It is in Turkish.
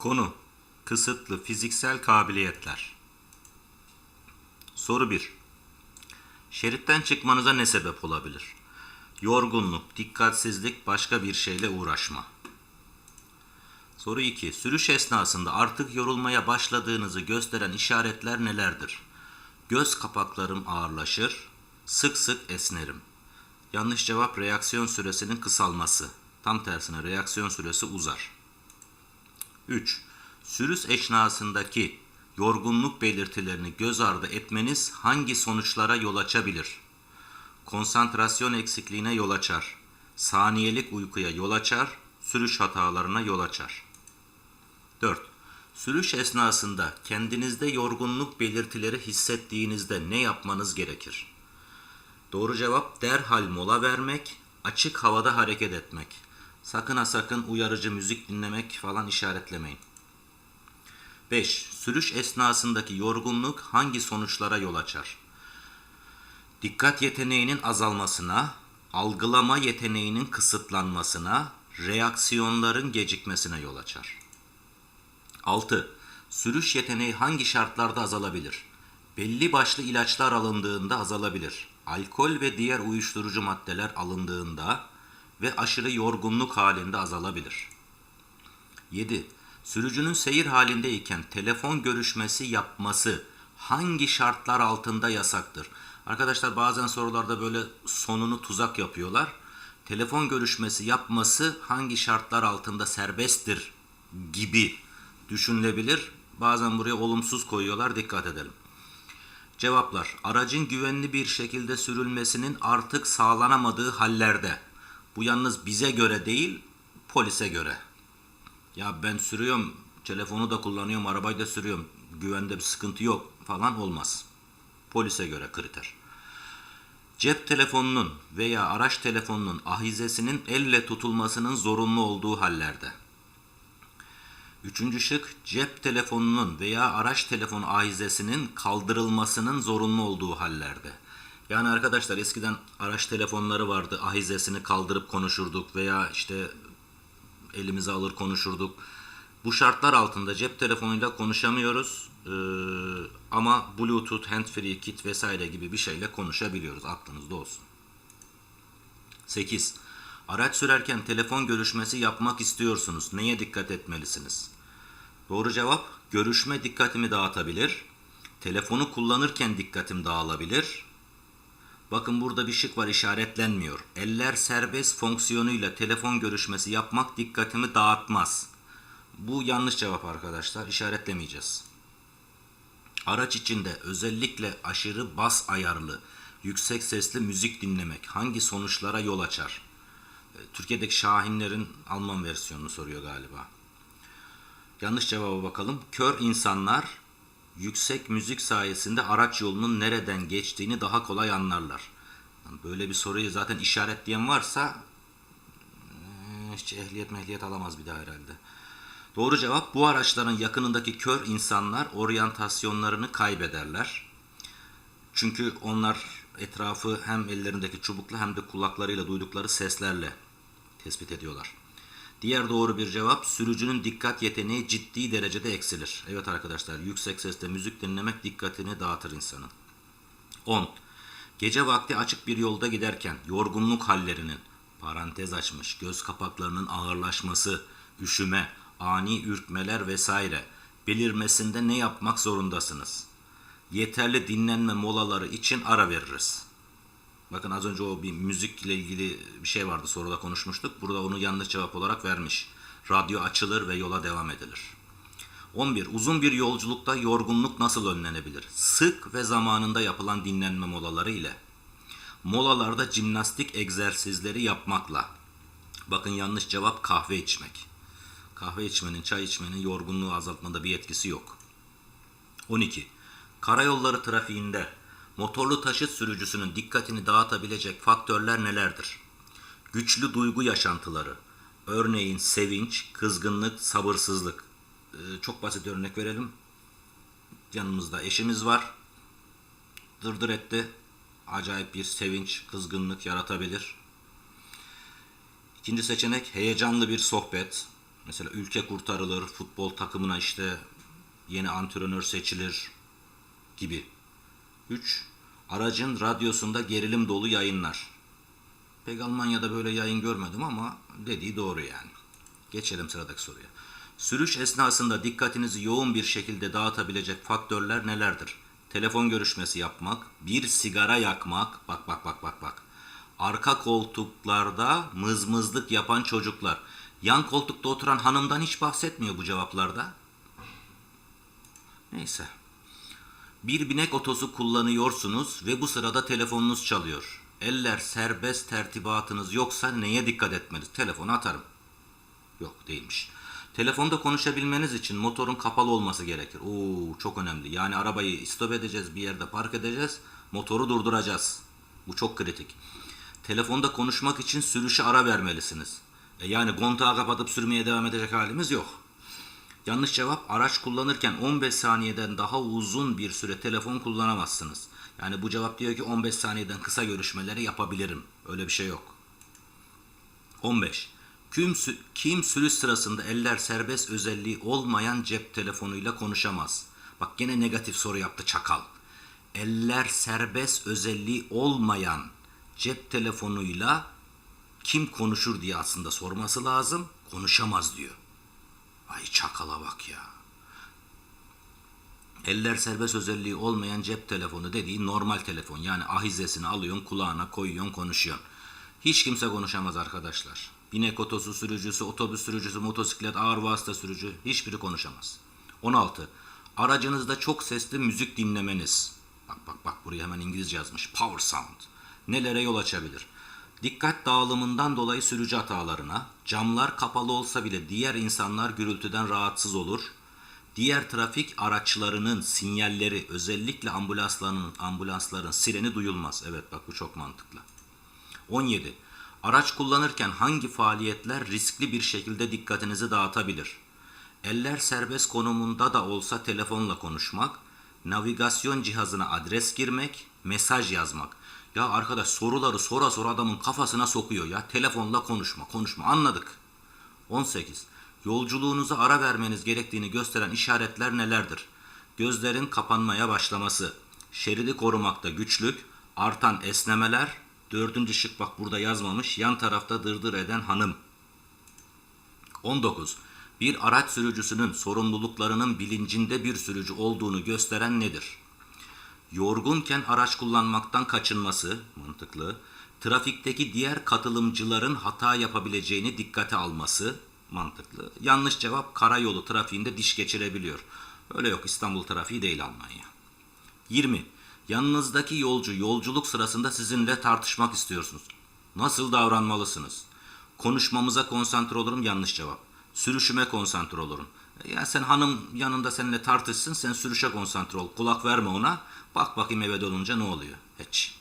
Konu kısıtlı fiziksel kabiliyetler. Soru 1. Şeritten çıkmanıza ne sebep olabilir? Yorgunluk, dikkatsizlik, başka bir şeyle uğraşma. Soru 2. Sürüş esnasında artık yorulmaya başladığınızı gösteren işaretler nelerdir? Göz kapaklarım ağırlaşır, sık sık esnerim. Yanlış cevap reaksiyon süresinin kısalması. Tam tersine reaksiyon süresi uzar. 3. Sürüş esnasındaki yorgunluk belirtilerini göz ardı etmeniz hangi sonuçlara yol açabilir? Konsantrasyon eksikliğine yol açar. Saniyelik uykuya yol açar. Sürüş hatalarına yol açar. 4. Sürüş esnasında kendinizde yorgunluk belirtileri hissettiğinizde ne yapmanız gerekir? Doğru cevap derhal mola vermek, açık havada hareket etmek. Sakın ha sakın uyarıcı müzik dinlemek falan işaretlemeyin. 5. Sürüş esnasındaki yorgunluk hangi sonuçlara yol açar? Dikkat yeteneğinin azalmasına, algılama yeteneğinin kısıtlanmasına, reaksiyonların gecikmesine yol açar. 6. Sürüş yeteneği hangi şartlarda azalabilir? Belli başlı ilaçlar alındığında azalabilir. Alkol ve diğer uyuşturucu maddeler alındığında ve aşırı yorgunluk halinde azalabilir. 7. Sürücünün seyir halindeyken telefon görüşmesi yapması hangi şartlar altında yasaktır? Arkadaşlar bazen sorularda böyle sonunu tuzak yapıyorlar. Telefon görüşmesi yapması hangi şartlar altında serbesttir gibi düşünülebilir. Bazen buraya olumsuz koyuyorlar. Dikkat edelim. Cevaplar. Aracın güvenli bir şekilde sürülmesinin artık sağlanamadığı hallerde. Bu yalnız bize göre değil, polise göre. Ya ben sürüyorum, telefonu da kullanıyorum, arabayı da sürüyorum. Güvende bir sıkıntı yok falan olmaz. Polise göre kriter. Cep telefonunun veya araç telefonunun ahizesinin elle tutulmasının zorunlu olduğu hallerde. Üçüncü şık cep telefonunun veya araç telefonu ahizesinin kaldırılmasının zorunlu olduğu hallerde. Yani arkadaşlar eskiden araç telefonları vardı ahizesini kaldırıp konuşurduk veya işte elimize alır konuşurduk. Bu şartlar altında cep telefonuyla konuşamıyoruz ee, ama bluetooth, handfree kit vesaire gibi bir şeyle konuşabiliyoruz aklınızda olsun. 8. Araç sürerken telefon görüşmesi yapmak istiyorsunuz. Neye dikkat etmelisiniz? Doğru cevap görüşme dikkatimi dağıtabilir. Telefonu kullanırken dikkatim dağılabilir. Bakın burada bir şık var işaretlenmiyor. Eller serbest fonksiyonuyla telefon görüşmesi yapmak dikkatimi dağıtmaz. Bu yanlış cevap arkadaşlar. İşaretlemeyeceğiz. Araç içinde özellikle aşırı bas ayarlı, yüksek sesli müzik dinlemek hangi sonuçlara yol açar? Türkiye'deki Şahinlerin Alman versiyonunu soruyor galiba. Yanlış cevaba bakalım. Kör insanlar yüksek müzik sayesinde araç yolunun nereden geçtiğini daha kolay anlarlar. Böyle bir soruyu zaten işaretleyen varsa hiç ehliyet mehliyet alamaz bir daha herhalde. Doğru cevap bu araçların yakınındaki kör insanlar oryantasyonlarını kaybederler. Çünkü onlar etrafı hem ellerindeki çubukla hem de kulaklarıyla duydukları seslerle tespit ediyorlar. Diğer doğru bir cevap sürücünün dikkat yeteneği ciddi derecede eksilir. Evet arkadaşlar yüksek sesle müzik dinlemek dikkatini dağıtır insanın. 10. Gece vakti açık bir yolda giderken yorgunluk hallerinin parantez açmış göz kapaklarının ağırlaşması, üşüme, ani ürkmeler vesaire belirmesinde ne yapmak zorundasınız? Yeterli dinlenme molaları için ara veririz. Bakın az önce o bir müzikle ilgili bir şey vardı soruda konuşmuştuk. Burada onu yanlış cevap olarak vermiş. Radyo açılır ve yola devam edilir. 11. Uzun bir yolculukta yorgunluk nasıl önlenebilir? Sık ve zamanında yapılan dinlenme molaları ile. Molalarda jimnastik egzersizleri yapmakla. Bakın yanlış cevap kahve içmek. Kahve içmenin, çay içmenin yorgunluğu azaltmada bir etkisi yok. 12. Karayolları trafiğinde motorlu taşıt sürücüsünün dikkatini dağıtabilecek faktörler nelerdir? Güçlü duygu yaşantıları, örneğin sevinç, kızgınlık, sabırsızlık. Ee, çok basit örnek verelim. Yanımızda eşimiz var. Dırdır etti. Acayip bir sevinç, kızgınlık yaratabilir. İkinci seçenek heyecanlı bir sohbet. Mesela ülke kurtarılır, futbol takımına işte yeni antrenör seçilir gibi. 3. Aracın radyosunda gerilim dolu yayınlar. Pek Almanya'da böyle yayın görmedim ama dediği doğru yani. Geçelim sıradaki soruya. Sürüş esnasında dikkatinizi yoğun bir şekilde dağıtabilecek faktörler nelerdir? Telefon görüşmesi yapmak, bir sigara yakmak, bak bak bak bak bak. Arka koltuklarda mızmızlık yapan çocuklar. Yan koltukta oturan hanımdan hiç bahsetmiyor bu cevaplarda. Neyse. Bir binek otosu kullanıyorsunuz ve bu sırada telefonunuz çalıyor. Eller serbest tertibatınız yoksa neye dikkat etmeliyiz? Telefonu atarım. Yok değilmiş. Telefonda konuşabilmeniz için motorun kapalı olması gerekir. Oo çok önemli. Yani arabayı stop edeceğiz, bir yerde park edeceğiz, motoru durduracağız. Bu çok kritik. Telefonda konuşmak için sürüşe ara vermelisiniz. E yani kontağı kapatıp sürmeye devam edecek halimiz yok. Yanlış cevap araç kullanırken 15 saniyeden daha uzun bir süre telefon kullanamazsınız. Yani bu cevap diyor ki 15 saniyeden kısa görüşmeleri yapabilirim. Öyle bir şey yok. 15. Kim, kim sürüş sırasında eller serbest özelliği olmayan cep telefonuyla konuşamaz? Bak gene negatif soru yaptı çakal. Eller serbest özelliği olmayan cep telefonuyla kim konuşur diye aslında sorması lazım. Konuşamaz diyor. Ay çakala bak ya. Eller serbest özelliği olmayan cep telefonu dediği normal telefon. Yani ahizesini alıyorsun kulağına koyuyorsun konuşuyorsun. Hiç kimse konuşamaz arkadaşlar. Binek otosu sürücüsü, otobüs sürücüsü, motosiklet, ağır vasıta sürücü hiçbiri konuşamaz. 16. Aracınızda çok sesli müzik dinlemeniz. Bak bak bak buraya hemen İngilizce yazmış. Power sound. Nelere yol açabilir? Dikkat dağılımından dolayı sürücü hatalarına, camlar kapalı olsa bile diğer insanlar gürültüden rahatsız olur. Diğer trafik araçlarının sinyalleri özellikle ambulansların ambulansların sireni duyulmaz. Evet bak bu çok mantıklı. 17. Araç kullanırken hangi faaliyetler riskli bir şekilde dikkatinizi dağıtabilir? Eller serbest konumunda da olsa telefonla konuşmak, navigasyon cihazına adres girmek, mesaj yazmak. Ya arkadaş soruları sora sora adamın kafasına sokuyor ya. Telefonla konuşma, konuşma. Anladık. 18. Yolculuğunuza ara vermeniz gerektiğini gösteren işaretler nelerdir? Gözlerin kapanmaya başlaması, şeridi korumakta güçlük, artan esnemeler, dördüncü şık bak burada yazmamış, yan tarafta dırdır eden hanım. 19. Bir araç sürücüsünün sorumluluklarının bilincinde bir sürücü olduğunu gösteren nedir? Yorgunken araç kullanmaktan kaçınması mantıklı. Trafikteki diğer katılımcıların hata yapabileceğini dikkate alması mantıklı. Yanlış cevap karayolu trafiğinde diş geçirebiliyor. Öyle yok İstanbul trafiği değil Almanya. 20. Yanınızdaki yolcu yolculuk sırasında sizinle tartışmak istiyorsunuz. Nasıl davranmalısınız? Konuşmamıza konsantre olurum yanlış cevap. Sürüşüme konsantre olurum. Ya sen hanım yanında seninle tartışsın sen sürüşe konsantre ol. Kulak verme ona. Bak bakayım eve dönünce ne oluyor. Hiç.